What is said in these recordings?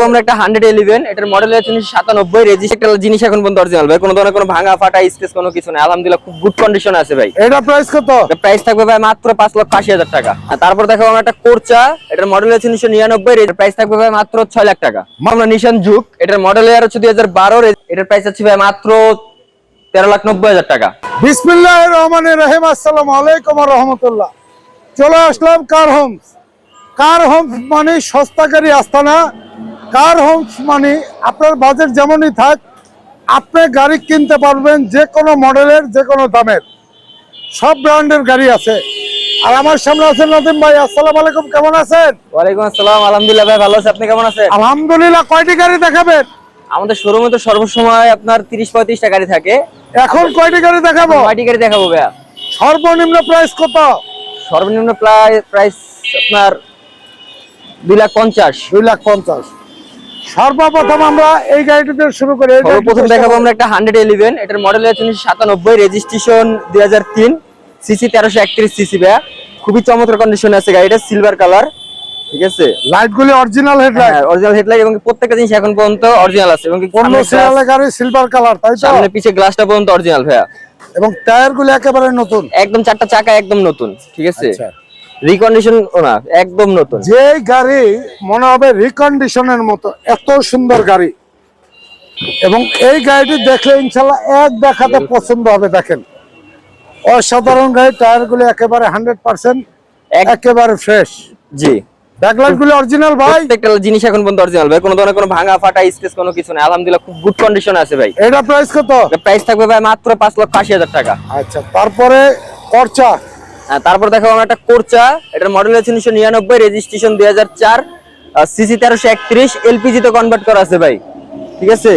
দেখাবো আমরা একটা হান্ড্রেড ইলেভেন এটার মডেল আছে উনিশশো সাতানব্বই রেজিস্ট্রের জিনিস এখন পর্যন্ত অরিজিনাল ভাই। কোনো ধরনের কোনো ভাঙা ফাটা স্কেচ কোনো কিছু নেই। আলহামদুলিল্লাহ খুব গুড কন্ডিশন আছে ভাই। এটা প্রাইস কত? প্রাইস থাকবে ভাই মাত্র পাঁচ লক্ষ আশি হাজার টাকা। আর তারপর দেখাবো আমরা একটা কোরচা এটার মডেল আছে উনিশশো নিরানব্বই প্রাইস থাকবে ভাই মাত্র ছয় লাখ টাকা। আমরা নিশান যুগ এটার মডেল ইয়ার হচ্ছে দুই হাজার বারো এটার প্রাইস আছে ভাই মাত্র তেরো লাখ নব্বই হাজার টাকা। বিসমিল্লাহ রহমান রহিম আসসালামু আলাইকুম রাহমাতুল্লাহ। চলে আসলাম কার হোমস কার হোমস মানে সস্তাকারী আস্তানা। কার হোমস মানে আপনার বাজেট যেমনই থাক আপনি গাড়ি কিনতে পারবেন যে কোনো মডেলের যে কোনো দামের। সব ব্র্যান্ডের গাড়ি আছে। আর আমার সামনে আছেন নদীম ভাই আসসালামু আলাইকুম কেমন আছেন? ওয়ালাইকুম আসসালাম আলহামদুলিল্লাহ ভাই ভালো আছে। আপনি কেমন আছেন? আলহামদুলিল্লাহ কয়টি গাড়ি দেখাবেন? আমাদের শোরুমে তো সর্বসময় আপনার তিরিশ পঁয়ত্রিশটা গাড়ি থাকে। এখন কয়টি গাড়ি দেখাবো? কয়টি গাড়ি দেখাবো ভাইয়া? সর্বনিম্ন প্রাইস কত? সর্বনিম্ন প্রাইস আপনার দুই লাখ পঞ্চাশ। দুই লাখ পঞ্চাশ। সর্বপ্রথম আমরা এই গাড়িটিতে শুরু করি প্রথম দেখাবো আমরা একটা হান্ড্রেড ইলেভেন এটার মডেল হচ্ছে উনিশশো সাতানব্বই রেজিস্ট্রেশন দুই হাজার তিন সিসি তেরোশো একত্রিশ সিসি ভাইয়া। খুবই চমৎকার কন্ডিশনে আছে গাড়িটা সিলভার কালার ঠিক আছে? লাইটগুলি অরিজিনাল হেডলাইট অরিজিনাল হেডলাইট এবং প্রত্যেকটা জিনিস এখন পর্যন্ত অরিজিনাল আছে এবং কি অন্য সামনের glass- সিরিয়ালের গাড়ি সিলভার কালার তাই তো? সামনে পিছে গ্লাসটা পর্যন্ত অরিজিনাল ভাইয়া। এবং টায়ার গুলি একেবারে নতুন। একদম চারটা চাকা একদম নতুন ঠিক আছে? আচ্ছা। রিকন্ডিশন না একদম নতুন। যে গাড়ি মনে হবে রিকন্ডিশনের মতো এত সুন্দর গাড়ি। এবং এই গাড়িটি দেখলে ইনশাল্লাহ এক দেখাতে পছন্দ হবে দেখেন। অসাধারণ গাড়ি টায়ার গুলি একেবারে হান্ড্রেড পার্সেন্ট একেবারে ফ্রেশ জি। ব্যাকলাইট গুলি অরিজিনাল ভাই। প্রত্যেকটা জিনিস এখন পর্যন্ত অরিজিনাল ভাই কোনো ধরনের কোনো ভাঙা ফাটা স্পেস কোনো কিছু নেই। আলহামদুলিল্লাহ খুব গুড কন্ডিশন আছে ভাই। এটা প্রাইস কত? প্রাইস থাকবে ভাই মাত্র পাঁচ লক্ষ আশি হাজার টাকা। আচ্ছা তারপরে খরচা তারপর দেখাবো আমরা একটা কোরচা এটার মডেল হচ্ছে উনিশশো নিরানব্বই রেজিস্ট্রেশন দুই হাজার চার সিসি তেরোশো একত্রিশ এলপিজি তে কনভার্ট করা আছে ভাই। ঠিক আছে?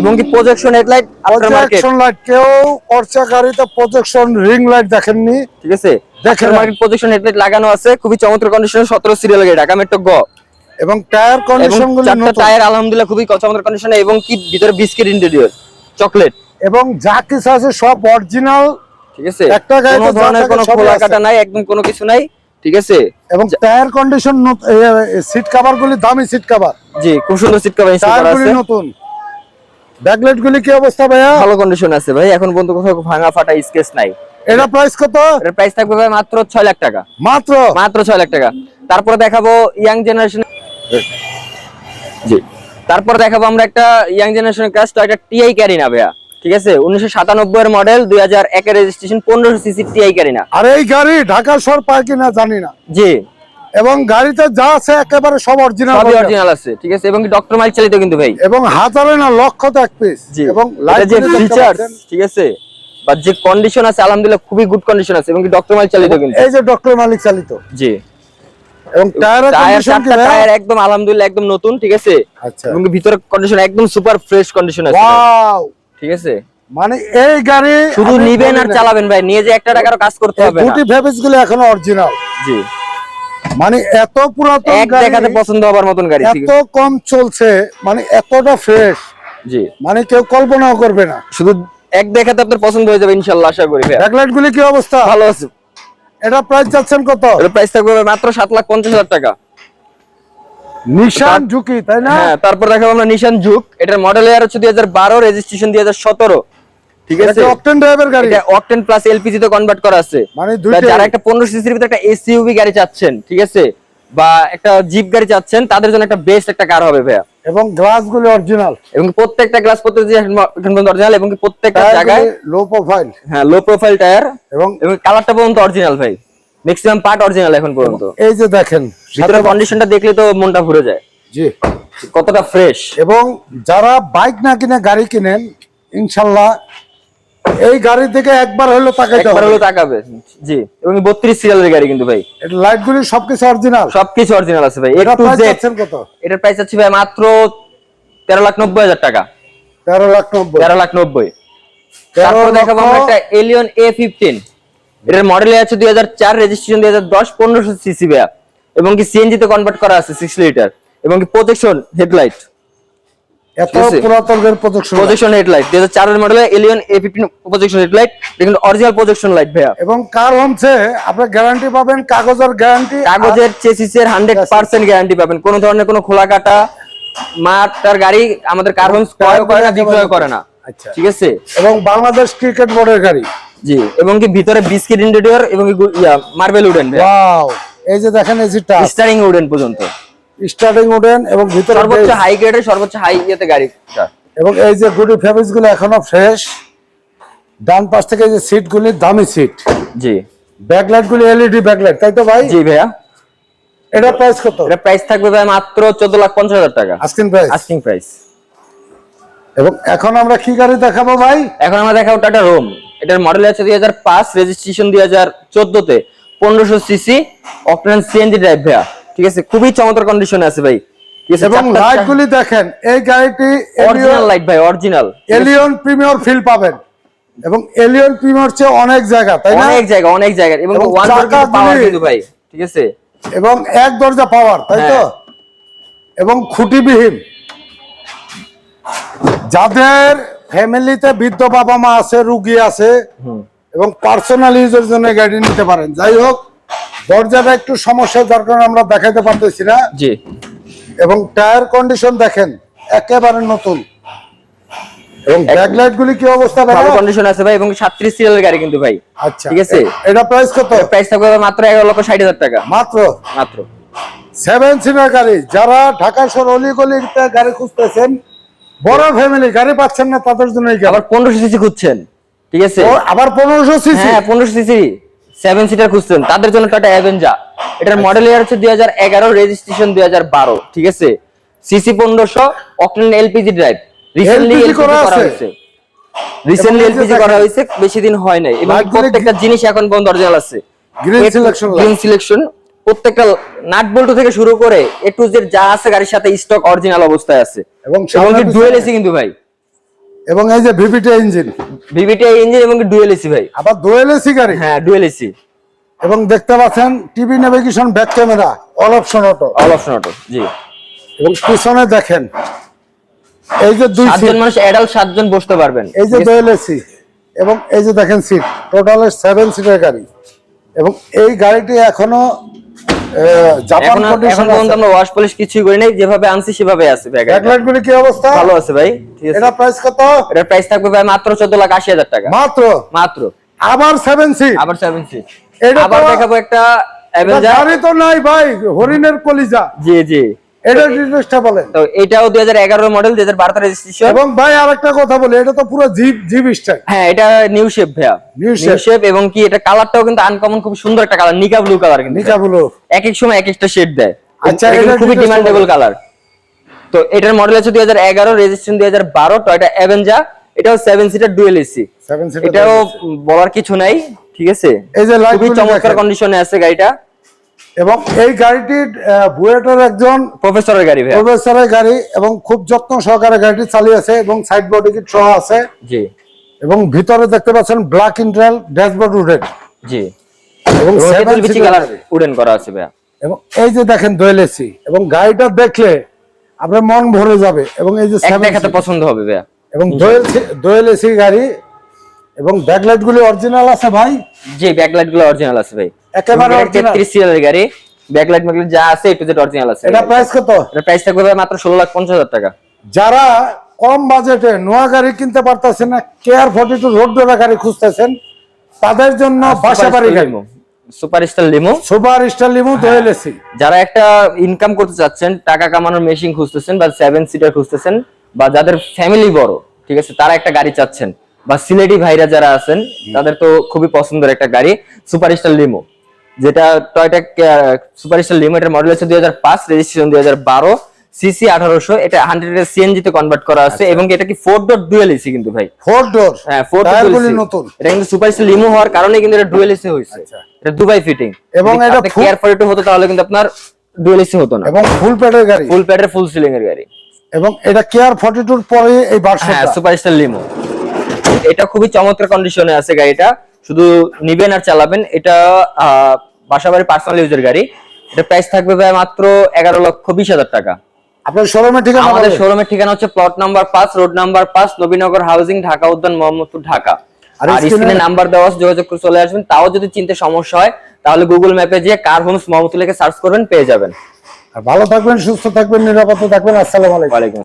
এবং কি প্রজেকশন হেডলাইট প্রজেকশন লাইট কেউ খরচা গাড়িতে প্রজেকশন রিং লাইট দেখেননি। ঠিক আছে? দেখেন মার্কেট প্রজেকশন হেডলাইট লাগানো আছে খুবই চমৎকার কন্ডিশনে সতেরো সিরিয়াল গাড়ি ঢাকা মেট্রো গ। এবং টায়ার কন্ডিশন গুলি টায়ার আলহামদুলিল্লাহ খুবই চমৎকার কন্ডিশনে এবং কি ভিতরে বিস্কিট ইন্টেরিয়র চকলেট এবং যা কিছু আছে সব অরিজিনাল ঠিক আছে? একটা গাড়িতে কোনো ধরনের কোনো খোলা কাটা নাই একদম কোনো কিছু নাই ঠিক আছে? এবং টায়ার কন্ডিশন সিট কভার গুলি দামি সিট কভার জি খুব সুন্দর সিট কভার ইনস্টল করা আছে। নতুন। ব্যাকলাইট গুলি কি অবস্থা ভাইয়া? ভালো কন্ডিশন আছে ভাই এখন পর্যন্ত কোথাও ভাঙা ফাটা স্কেচ নাই। এটা প্রাইস কত? এটার প্রাইস থাকবে ভাই মাত্র ছয় লাখ টাকা। মাত্র? মাত্র ছয় লাখ টাকা। তারপরে দেখাবো ইয়াং জেনারেশন জি। তারপর দেখাবো আমরা একটা ইয়াং জেনারেশনের কাজ তো একটা টিআই ক্যারি না ভাইয়া। ঠিক আছে? উনিশশো সাতানব্বই এর মডেল দুই হাজার একের রেজিস্ট্রেশন পনেরোশো সিসি টিআই ক্যারি না। আর এই গাড়ি ঢাকা শহর পায় কিনা জানি না। জি। এবং গাড়িতে যা আছে একেবারে সব অরিজিনাল সবই অরিজিনাল আছে ঠিক আছে? এবং ডক্টর চালিত কিন্তু ভাই? এবং হাজারে না লক্ষ এক পিস এবং লাইট যে ফিচার্স ঠিক আছে? বা যে কন্ডিশন আছে আলহামদুলিল্লাহ খুবই গুড কন্ডিশন আছে এবং ডক্টর মাইক চালিত কিন্তু। এই যে ডক্টর মালিক চালিত। জি। এবং টায়ারের টায়ার কন্ডিশন কি টায়ার একদম আলহামদুলিল্লাহ একদম নতুন ঠিক আছে? আচ্ছা। এবং ভিতরে কন্ডিশন একদম সুপার ফ্রেশ কন্ডিশন আছে ওয়াও ঠিক আছে? মানে এই গাড়ি শুধু নিবেন আর চালাবেন ভাই নিয়ে যে একটা টাকারও কাজ করতে হবে না। দুটি ভেবেজগুলো এখনও অরিজিনাল জি। মানে এত পুরাতন এক গাড়ি দেখাতে পছন্দ হবার মতন গাড়ি এত কম চলছে মানে এতটা ফ্রেশ জি। মানে কেউ কল্পনাও করবে না। শুধু এক দেখাতে আপনার পছন্দ হয়ে যাবে ইনশাআল্লাহ আশা করি ভাই ব্যাকলাইট গুলি কি অবস্থা? ভালো আছে। এটা প্রাইস যাচ্ছেন কত? এর প্রাইস থাকবে মাত্র সাত লাখ পঞ্চাশ হাজার টাকা। নিশান ঝুঁকি তাই না? হ্যাঁ তারপর দেখাবো আমরা নিশান জুক এটার মডেল ইয়ার হচ্ছে দুই হাজার বারো রেজিস্ট্রেশন দুই হাজার সতেরো। ঠিক আছে? এটা অকটেন ড্রাইভের গাড়ি? এটা অকটেন প্লাস এলপিজি তে কনভার্ট করা আছে। মানে যারা একটা পনেরো সিসির ভিতরে একটা এসইউভি গাড়ি চাচ্ছেন ঠিক আছে? বা একটা জিপ গাড়ি চাচ্ছেন তাদের জন্য একটা বেস্ট একটা কার হবে ভাইয়া। এবং গ্লাস গুলি অরিজিনাল এবং প্রত্যেকটা গ্লাস প্রত্যেকটা অরিজিনাল এবং প্রত্যেকটা জায়গায় লো প্রোফাইল হ্যাঁ লো প্রোফাইল টায়ার এবং এবং কালারটা পর্যন্ত অরিজিনাল ভাই। ম্যাক্সিমাম পার্ট অরিজিনাল এখন পর্যন্ত। এই যে দেখেন ভিতরে কন্ডিশনটা দেখলে তো মনটা ভরে যায়। জি। কতটা ফ্রেশ এবং যারা বাইক না কিনে গাড়ি কিনেন ইনশাল্লাহ এই গাড়ি থেকে একবার হলো তাকাইতে একবার হলো তাকাবে। জি এবং বত্রিশ সিরিয়ালের গাড়ি কিন্তু ভাই। এটা লাইট গুলি সবকিছু অরিজিনাল সবকিছু অরিজিনাল আছে ভাই। এটা প্রাইস কত? এটার প্রাইস আছে ভাই মাত্র তেরো লাখ নব্বই হাজার টাকা। তেরো লাখ নব্বই। তেরো লাখ নব্বই। তেরো তারপর দেখাবো আমরা একটা এলিয়ন এ ফিফটিন এটার মডেল আছে দুই হাজার চার রেজিস্ট্রেশন দুই হাজার দশ পনেরোশো সিসি ব্যাপ এবং কি সিএনজি তে কনভার্ট করা আছে সিক্স লিটার এবং কি প্রজেকশন হেডলাইট এত। পুরাতনের প্রদর্শন প্রজেকশন হেডলাইট দুই হাজার চারের model Allion A fifteen projection headlight দেখুন অরিজিনাল প্রজেকশন লাইট ভাইয়া। এবং কার হোমসে আপনি গ্যারান্টি পাবেন কাগজের গ্যারান্টি কাগজের চেসিসের হান্ড্রেড পার্সেন্ট গ্যারান্টি পাবেন। কোনো ধরনের কোনো খোলা কাটা মাতার গাড়ি আমাদের কার হোমস ক্রয় করে না বিক্রয় করে না। আচ্ছা। ঠিক আছে? এবং বাংলাদেশ ক্রিকেট বোর্ডের গাড়ি। জি এবং কি ভিতরে বিস্কিট ইন্টেরিয়র এবং মার্বেল উডেন ওয়াও এই যে দেখেন এই টাচ স্টারিং উডেন পর্যন্ত। স্টার্টিং উডেন এবং ভিতরে সর্বোচ্চ হাই গ্রেডের সর্বোচ্চ হাই ইয়েতে গাড়িটা এবং এই যে গুডি ফেব্রিক্সগুলো এখনও ফ্রেশ ডান পাশ থেকে যে সিট গুলি দামি সিট জি। ব্যাকলাইট গুলি এলইডি ব্যাকলাইট তাই তো ভাই? জি ভাইয়া। এটা প্রাইস কত? এটা প্রাইস থাকবে ভাই মাত্র চোদ্দ লাখ পঞ্চাশ হাজার টাকা। আস্কিন প্রাইস আস্কিং প্রাইস এবং এখন আমরা কি গাড়ি দেখাবো ভাই? এখন আমরা দেখাবো টাটা রোম এটার মডেল আছে দুই হাজার পাঁচ রেজিস্ট্রেশন দুই হাজার চোদ্দতে। পনেরোশো সিসি অপটেন সিএনজি ড্রাইভ ভাইয়া। ঠিক আছে? খুবই চমৎকার কন্ডিশনে আছে ভাই। এবং দেখেন এই গাড়িটি অরিজিনাল লাইট ভাই অরিজিনাল এলিয়ন প্রিমিয়ার ফিল পাবেন। এবং এলিয়ন প্রিমিয়ার চেয়ে অনেক জায়গা তাই না? অনেক জায়গা অনেক জায়গা। এবং এবং ওয়ান চাকাগুলি- পাওয়ার কিন্তু ভাই ঠিক আছে? এবং এক দরজা পাওয়ার তাই তো? হ্যাঁ। এবং খুঁটিবিহীন। যাদের ফ্যামিলিতে বৃদ্ধ বাবা মা আছে রুগী আছে এবং পার্সোনাল ইউজের জন্য গাড়ি নিতে পারেন। যাই হোক দরজাটা একটু সমস্যা যার কারণে আমরা দেখাইতে পারতেছি না। জি। এবং টায়ার কন্ডিশন দেখেন একেবারে নতুন। এবং ব্যাকলাইট গুলি কি অবস্থা ভালো ভালো কন্ডিশন আছে ভাই এবং সাতত্রিশ সিরিয়ালের গাড়ি কিন্তু ভাই। আচ্ছা। ঠিক আছে। এটা প্রাইস কত? প্রাইস থাকবে মাত্র এগারো লক্ষ ষাট হাজার টাকা। মাত্র? মাত্র। সেভেন সিটার গাড়ি। যারা ঢাকা শহর অলিগলিতে গাড়ি খুঁজতেছেন বড় ফ্যামিলি গাড়ি পাচ্ছেন না তাদের জন্য আবার পনেরোশো সিসি খুঁজছেন। ঠিক আছে? আবার পনেরোশো সিসি? হ্যাঁ পনেরোশো সিসি। সেভেন সিটার খুঁজছেন। তাদের জন্য টাটা অ্যাভেঞ্জা এটার মডেল ইয়ার হচ্ছে দুই হাজার এগারো রেজিস্ট্রেশন দুই হাজার বারো। ঠিক আছে? সিসি পনেরোশো octane LPG drive recently LPG করা হয়েছে। রিসেন্টলি এলপিজি করা হয়েছে বেশি দিন হয় নাই। এবং প্রত্যেকটা জিনিস এখন পর্যন্ত অরিজিনাল আছে। Selection গ্রিন সিলেকশন প্রত্যেকটা নাট বল্টু থেকে শুরু করে এ টু জেড যা আছে গাড়ির সাথে স্টক অরিজিনাল অবস্থায় আছে। এবং ডুয়েল এসি কিন্তু ভাই। এবং এই যে ভিভিটি ইঞ্জিন ভিভিটি ইঞ্জিন এবং ডুয়েল এসি ভাই। আবার দোয়েল এসি গাড়ি? হ্যাঁ ডুয়েল এসি এবং দেখতে পাচ্ছেন TV navigation back camera all option auto all option auto জি। এবং পিছনে দেখেন এই যে দুই সাতজন মানুষ অ্যাডাল্ট সাতজন বসতে পারবেন। এই যে ডুয়েল এসি এবং এই যে দেখেন সিট টোটাল সেভেন সিটের গাড়ি। এবং এই গাড়িটি এখনও জাপান কন্ডিশন এখন আমরা ওয়াশ পলিশ কিছুই করি নাই যেভাবে আনছি সেভাবে আছে ভাই ব্যাকলাইট গুলি কি অবস্থা? ভালো আছে ভাই ঠিক আছে। এটা প্রাইস কত? এটার প্রাইস থাকবে ভাই মাত্র চোদ্দ লাখ আশি হাজার টাকা। মাত্র? মাত্র। আবার সেভেন সি আবার সেভেন সি আবার দেখাবো একটা অ্যাভেঞ্জার গাড়ি তো নাই ভাই হরিণের কলিজা। জি জি। এটা ডিটেলসটা বলেন। তো এটাও দুই হাজার এগারো মডেল দুই হাজার বারোতে রেজিস্ট্রেশন এবং ভাই আরেকটা কথা বলি এটা তো পুরো জিপ জিপ স্টাইল। হ্যাঁ এটা নিউ শেপ ভাইয়া। নিউ শেপ এবং কি এটা কালারটাও কিন্তু আনকমন খুব সুন্দর একটা কালার নিকা ব্লু কালার কিন্তু। নিচা বলো এক এক সময় এক একটা শেড দেয়। আচ্ছা, এটা খুবই ডিমান্ডেবল কালার তো এটার মডেল আছে দুই হাজার এগারো রেজিস্ট্রেশন দুই হাজার বারো টয়টা অ্যাভেঞ্জা এটাও সেভেন সিটার ডুয়েল এসি এটাও বলার কিছু নাই ঠিক আছে? এই যে লাইট খুবই চমৎকার কন্ডিশনে আছে গাড়িটা। এবং এই গাড়িটি বুয়েটের একজন প্রফেসরের গাড়ি প্রফেসরের গাড়ি এবং খুব যত্ন সহকারে গাড়িটি চালিয়েছে এবং সাইড বডি কিট সহ আছে। জি। এবং ভিতরে দেখতে পাচ্ছেন ব্ল্যাক ইন্টারনাল ড্যাশবোর্ড উডেন। জি। এবং তেঁতুল বিচি কালার উডেন করা আছে ভাইয়া। এবং এই যে দেখেন দোয়েল এসি এবং গাড়িটা দেখলে আপনার মন ভরে যাবে। এবং এই যে দেখাতে পছন্দ হবে ভাইয়া। এবং দোয়েল দোয়েল এসি গাড়ি এবং ব্যাকলাইট গুলি অরিজিনাল আছে ভাই? জি ব্যাকলাইটগুলো অরিজিনাল আছে ভাই। একেবারে original। তেত্রিশ সিরিয়ালের গাড়ি। ব্যাকলাইট ম্যাকলাইট যা আছে জেড অরিজিনাল আছে। এটা প্রাইস কত? এটা প্রাইস থাকবে মাত্র ষোলো লাখ পঞ্চাশ হাজার টাকা। যারা কম বাজেটে নোয়া গাড়ি কিনতে পারতেছেন না কেয়ার ফর্টি টু রোড ডোরা গাড়ি খুঁজতেছেন তাদের জন্য বাসা বাড়ি গাড়ি। Super star limo super star limo দোয়েল যারা একটা ইনকাম করতে চাচ্ছেন টাকা কামানোর মেশিন খুঁজতেছেন বা সেভেন সিটার খুঁজতেছেন বা যাদের ফ্যামিলি বড় ঠিক আছে তারা একটা গাড়ি চাচ্ছেন। বা সিলেটি ভাইরা যারা আছেন তাদের তো খুবই পছন্দের একটা গাড়ি সুপার স্টার লিমো যেটা Toyota super star limo model হচ্ছে দুই হাজার পাঁচ রেজিস্ট্রেশন দুই হাজার বারো সিসি আঠারোশো এটা হান্ড্রেড এর সিএনজি তে কনভার্ট করা আছে আচ্ছা। এবং এটা কি ফোর ডট ডুয়েল এসি কিন্তু ভাই? ফোর ডোর হ্যাঁ ফোর টায়ারগুলি নতুন। এটা কিন্তু সুপার স্টার লিমো হওয়ার কারণে কিন্তু এটা ডুয়েল এসি হয়েছে। আচ্ছা। এটা দুবাই ফিটিং এবং এটা কেয়ার ফর হতো তাহলে কিন্তু আপনার ডুয়েল এসি হতো না। এবং ফুল প্যাডের গাড়ি। ফুল প্যাডের ফুল সিলিং এর গাড়ি। এবং এটা কেয়ার ফর্টি টুর পরে এই হ্যাঁ ভার্সনটা সুপার স্টার লিমো এটা খুবই চমৎকার কন্ডিশনে আছে গাড়িটা। শুধু নিবেন আর চালাবেন এটা বাসাবাড়ি পার্সোনাল ইউজের গাড়ি। এটা প্রাইস থাকবে ভাই মাত্র এগারো লক্ষ বিশ হাজার টাকা। আপনার শোরুমে ঠিকানা আমাদের শোরুমের ঠিকানা হচ্ছে প্লট নাম্বার পাঁচ রোড নাম্বার পাঁচ নবীনগর হাউজিং ঢাকা উদ্যান মোহাম্মদপুর ঢাকা। আর স্ক্রিনে নাম্বার দেওয়া আছে, যোগাযোগ করে চলে আসবেন। তাও যদি চিনতে সমস্যা হয় তাহলে গুগল ম্যাপে গিয়ে কার হোমস মোহাম্মদপুর লিখে সার্চ করবেন পেয়ে যাবেন। আর ভালো থাকবেন সুস্থ থাকবেন নিরাপদে থাকবেন। আসসালামু আলাইকুম।